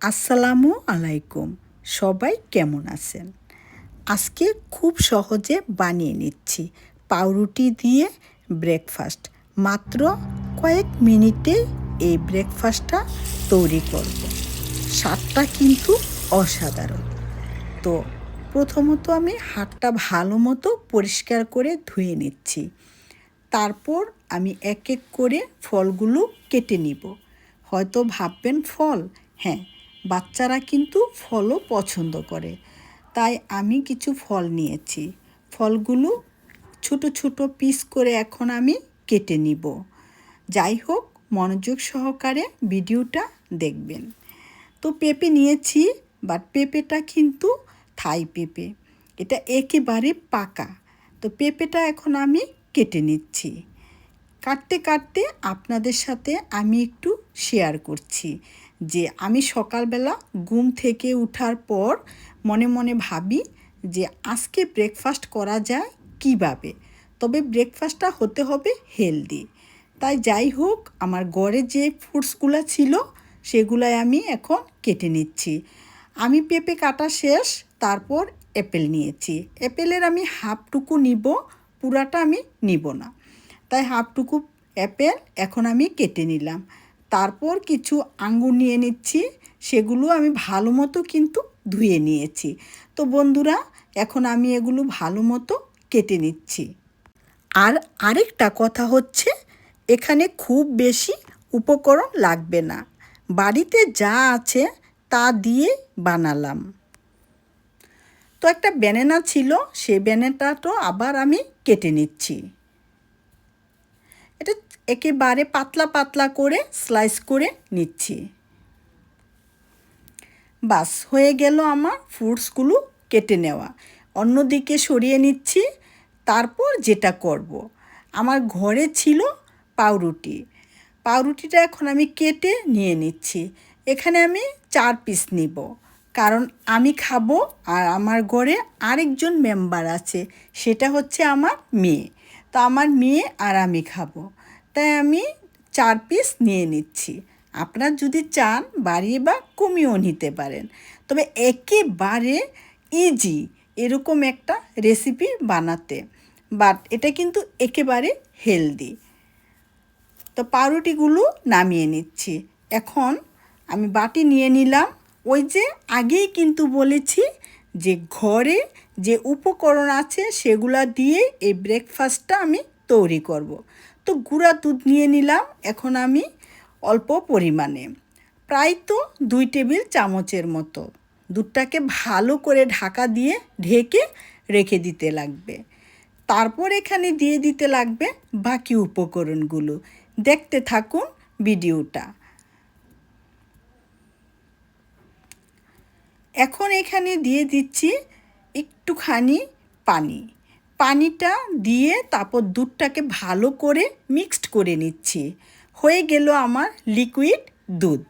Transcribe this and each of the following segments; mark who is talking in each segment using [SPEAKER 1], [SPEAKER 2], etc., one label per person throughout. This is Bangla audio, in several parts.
[SPEAKER 1] আসসালামু আলাইকুম। সবাই কেমন আছেন? আজকে খুব সহজে বানিয়ে নিচ্ছি পাউরুটি দিয়ে ব্রেকফাস্ট মাত্র কয়েক মিনিটে এই ব্রেকফাস্টটা তৈরি করব। স্বাদটা কিন্তু অসাধারণ। তো প্রথমত আমি হাতটা ভালো মতো পরিষ্কার করে ধুয়ে নিচ্ছি। তারপর আমি এক এক করে ফলগুলো কেটে নিব। হয়তো ভাববেন, ফল? হ্যাঁ বাচ্চারা কিন্তু ফলও পছন্দ করে। তাই আমি কিছু ফল নিয়েছি। ফলগুলো ছোট ছোট পিস করে এখন আমি কেটে নিব। যাই হোক, মনোযোগ সহকারে ভিডিওটা দেখবেন। তো পেঁপে নিয়েছি বাট পেঁপেটা কিন্তু থাই পেঁপে। এটা একেবারে পাকা। তো পেঁপেটা এখন আমি কেটে নিচ্ছি। কাটতে কাটতে আপনাদের সাথে আমি একটু শেয়ার করছি। যে আমি সকালবেলা ঘুম থেকে উঠার পর মনে মনে ভাবি যে আজকে ব্রেকফাস্ট করা যায় কীভাবে? তবে ব্রেকফাস্টটা হতে হবে হেলদি তাই যাই হোক, আমার ঘরে যে ফ্রুটসগুলো ছিল, সেগুলাই আমি এখন কেটে নিচ্ছি। আমি পেঁপে কাটা শেষ, তারপর অ্যাপেল নিয়েছি। অ্যাপেলের আমি হাফটুকু নিব, পুরাটা আমি নিব না। তাই হাফটুকু অ্যাপেল এখন আমি কেটে নিলাম। তারপর কিছু আঙ্গুর নিয়ে নিচ্ছি, সেগুলো আমি ভালো মতো কিন্তু ধুয়ে নিয়েছি। তো বন্ধুরা, এখন আমি এগুলো ভালো মতো কেটে নিচ্ছি। আর আরেকটা কথা হচ্ছে, এখানে খুব বেশি উপকরণ লাগবে না। বাড়িতে যা আছে তা দিয়ে বানালাম। তো একটা ব্যানেনা ছিল, সে সেই তো আবার আমি কেটে নিচ্ছি। এটা একেবারে পাতলা পাতলা করে স্লাইস করে নিচ্ছি। বাস, হয়ে গেল আমার ফ্রুটসগুলো কেটে নেওয়া। অন্যদিকে সরিয়ে নিচ্ছি, তারপর যেটা করব। আমার ঘরে ছিল পাউরুটি। পাউরুটিটা এখন আমি কেটে নিয়ে নিচ্ছি। এখানে আমি চার পিস নিব। কারণ আমি খাব আর আমার ঘরে আরেকজন মেম্বার আছে, সেটা হচ্ছে আমার মেয়ে। তো আমার মেয়ে আর আমি খাব। তাই আমি চার পিস নিয়ে নিচ্ছি। আপনার যদি চান, বাড়িয়ে বা কমিয়েও নিতে পারেন। তবে একেবারে ইজি এরকম একটা রেসিপি বানাতে। বাট এটা কিন্তু একেবারে হেলদি তো পাউরুটিগুলো নামিয়ে নিচ্ছি। এখন আমি বাটি নিয়ে নিলাম। ওই যে আগেই কিন্তু বলেছি যে ঘরে যে উপকরণ আছে সেগুলা দিয়ে এই ব্রেকফাস্টটা আমি তৈরি করব। তো গুঁড়া দুধ নিয়ে নিলাম, এখন আমি অল্প পরিমাণে। প্রায় তো দুই টেবিল চামচের মতো। দুধটাকে ভালো করে ঢাকা দিয়ে ঢেকে রেখে দিতে লাগবে। তারপর এখানে দিয়ে দিতে লাগবে বাকি উপকরণগুলো। দেখতে থাকুন ভিডিওটা। এখন এখানে দিয়ে দিচ্ছি একটুখানি পানি। পানিটা দিয়ে তারপর দুধটাকে ভালো করে মিক্সড করে নিচ্ছি। হয়ে গেল আমার লিকুইড দুধ।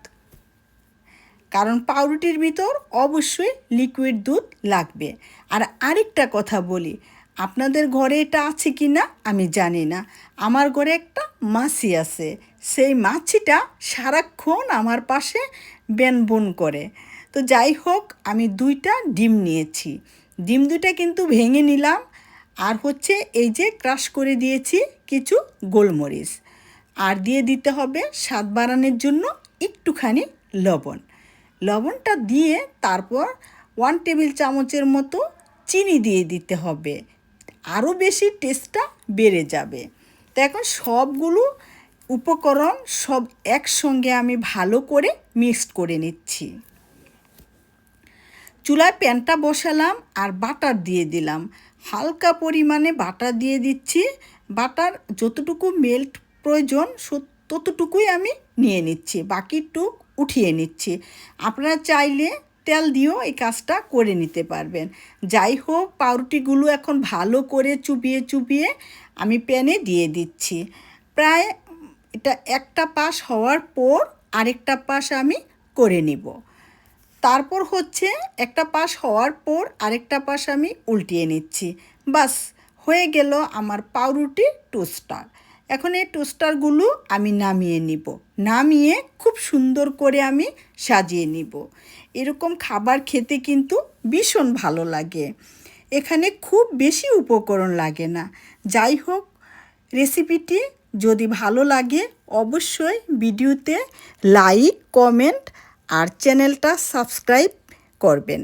[SPEAKER 1] কারণ পাউরুটির ভিতর অবশ্যই লিকুইড দুধ লাগবে। আর আরেকটা কথা বলি, আপনাদের ঘরে এটা আছে কি না আমি জানি না। আমার ঘরে একটা মাছি আছে। সেই মাছিটা সারাক্ষণ আমার পাশে বেনবন করে। তো যাই হোক, আমি দুইটা ডিম নিয়েছি। ডিম দুইটা কিন্তু ভেঙে নিলাম। আর হচ্ছে এই যে ক্রাশ করে দিয়েছি কিছু গোলমরিচ। আর দিয়ে দিতে হবে স্বাদ বাড়ানোর জন্য একটুখানি লবণ। লবণটা দিয়ে তারপর ওয়ান টেবিল চামচের মতো চিনি দিয়ে দিতে হবে। আরও বেশি টেস্টটা বেড়ে যাবে। তো এখন সবগুলো উপকরণ সব একসঙ্গে আমি ভালো করে মিক্সড করে নিচ্ছি। চুলায় প্যানটা বসালাম আর বাটার দিয়ে দিলাম। হালকা পরিমাণে বাটার দিয়ে দিচ্ছি। বাটার যতটুকু মেল্ট প্রয়োজন ততটুকুই আমি নিয়ে নিচ্ছি। বাকিটুক উঠিয়ে নিচ্ছি। আপনারা চাইলে তেল দিয়েও এই কাজটা করে নিতে পারবেন। যাই হোক, পাউরুটিগুলো এখন ভালো করে চুপিয়ে চুপিয়ে আমি প্যানে দিয়ে দিচ্ছি। প্রায় এটা একটা পাশ হওয়ার পর আরেকটা পাশ আমি করে নিব। তারপর হচ্ছে একটা পাশ হওয়ার পর আরেকটা পাশ আমি উল্টিয়ে নিচ্ছি। বাস, হয়ে গেল আমার পাউরুটি টোস্টার। এখন এই টোস্টারগুলো আমি নামিয়ে নিব। নামিয়ে খুব সুন্দর করে আমি সাজিয়ে নিব। এরকম খাবার খেতে কিন্তু ভীষণ ভালো লাগে। এখানে খুব বেশি উপকরণ লাগে না। যাই হোক, রেসিপিটি যদি ভালো লাগে, অবশ্যই ভিডিওতে লাইক, কমেন্ট আর চ্যানেলটা সাবস্ক্রাইব করবেন।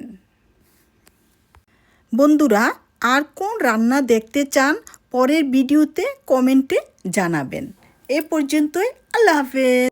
[SPEAKER 1] বন্ধুরা, আর কোন রান্না দেখতে চান, পরের ভিডিওতে কমেন্টে জানাবেন। এ পর্যন্তই, আল্লাহ হাফেজ।